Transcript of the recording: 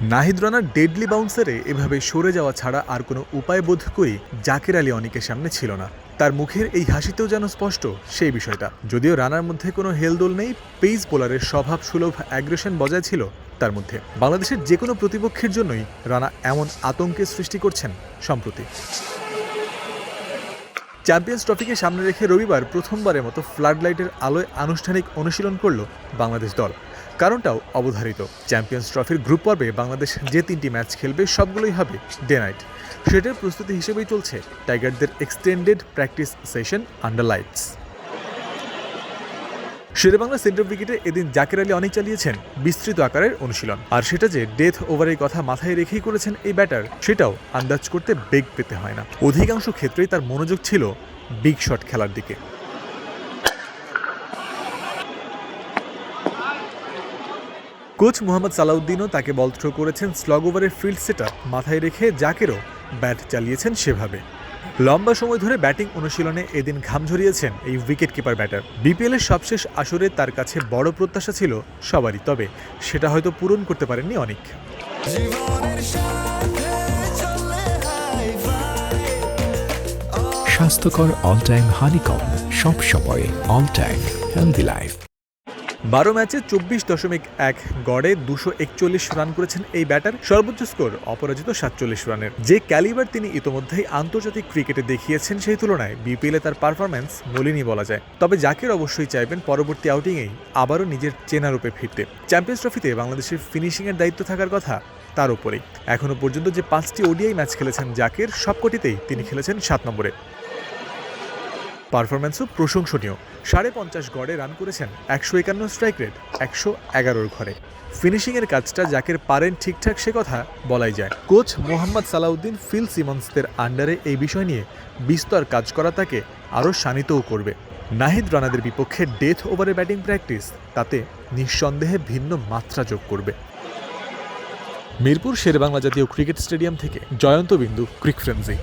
নাহিদ রানার deadly বাউন্সারে এভাবে সরে যাওয়া ছাড়া আর কোনো উপায় বোধ করি জাকের আলী অনেকের সামনে ছিল না। তার মুখের এই হাসিতেও যেন স্পষ্ট সেই বিষয়টা। যদিও রানার মধ্যে কোনো হেলদোল নেই, পেস বোলারের স্বভাব সুলভ অ্যাগ্রেশন বজায় ছিল তার মধ্যে। বাংলাদেশের যে কোনো প্রতিপক্ষের জন্যই রানা এমন আতঙ্কের সৃষ্টি করছেন সম্প্রতি। চ্যাম্পিয়ন্স ট্রফিকে সামনে রেখে রবিবার প্রথমবারের মতো ফ্লাড লাইটের আলোয় আনুষ্ঠানিক অনুশীলন করল বাংলাদেশ দল। কারণটাও অবধারিত। চ্যাম্পিয়ন্স ট্রফির গ্রুপ পর্বে বাংলাদেশ যে তিনটি ম্যাচ খেলবে, সবগুলোই হবে ডে নাইট। সেটার প্রস্তুতি হিসেবেই চলছে টাইগারদের extended practice session under lights. Sherebangla centre উইকেটে এদিন জাকের আলী অনেক চালিয়েছেন বিস্তৃত আকারের অনুশীলন। আর সেটা যে ডেথ ওভারের কথা মাথায় রেখেই করেছেন এই ব্যাটার, সেটাও আন্দাজ করতে বেগ পেতে হয় না। অধিকাংশ ক্ষেত্রেই তার মনোযোগ ছিল বিগ শট খেলার দিকে। কোচ মোহাম্মদ সালাউদ্দিনও তাকে বল থ্রো করেছেন স্লগ ওভারের ফিল্ড সেট মাথায় রেখে জাকেরও ব্যাট চালিয়েছেন সেভাবে। লম্বা সময় ধরে ব্যাটিং অনুশীলনে এদিন ঘাম ঝরিয়েছেন এই উইকেট কিপার ব্যাটার বিপিএলের সবশেষ আসরে তার কাছে বড় প্রত্যাশা ছিল সবারই তবে সেটা হয়তো পূরণ করতে পারেননি অনেক। স্বাস্থ্যকর অল টাইম হানিকম সব সময় অল টাইম হেলদি লাইফ বারো ম্যাচে চব্বিশ দশমিক এক গড়ে দুশো একচল্লিশ রান করেছেন এই ব্যাটার। সর্বোচ্চ স্কোর, অপরাজিত সাতচল্লিশ রানের। যে ক্যালিবার তিনি ইতোমধ্যেই আন্তর্জাতিক ক্রিকেটে দেখিয়েছেন সেই তুলনায় বিপিএলে তার পারফরম্যান্স মলিনই বলা যায়। তবে জাকির অবশ্যই চাইবেন পরবর্তী আউটিংয়েই আবারও নিজের চেনা রূপে ফিরতে। চ্যাম্পিয়ন্স ট্রফিতে বাংলাদেশের ফিনিশিংয়ের দায়িত্ব থাকার কথা তার উপরেই। এখনও পর্যন্ত যে পাঁচটি ওডিআই ম্যাচ খেলেছেন জাকির, সবকটিতেই তিনি খেলেছেন সাত নম্বরে। পারফরম্যান্সও প্রশংসনীয়। সাড়ে পঞ্চাশ গড়ে রান করেছেন একশো একান্ন স্ট্রাইক রেট, একশো এগারোর ঘরে। ফিনিশিংয়ের কাজটা যাকের পারেন ঠিকঠাক সে কথা বলাই যায়। কোচ মোহাম্মদ সালাউদ্দিন ফিল সিমন্সদের আন্ডারে এই বিষয় নিয়ে বিস্তর কাজ করা তাকে আরও শানিতও করবে। নাহিদ রানাদের বিপক্ষে ডেথ ওভারে ব্যাটিং প্র্যাকটিস, তাতে নিঃসন্দেহে ভিন্ন মাত্রা যোগ করবে। মিরপুর শেরবাংলা জাতীয় ক্রিকেট স্টেডিয়াম থেকে জয়ন্ত বিন্দু, ক্রিক ফ্রেন্সি।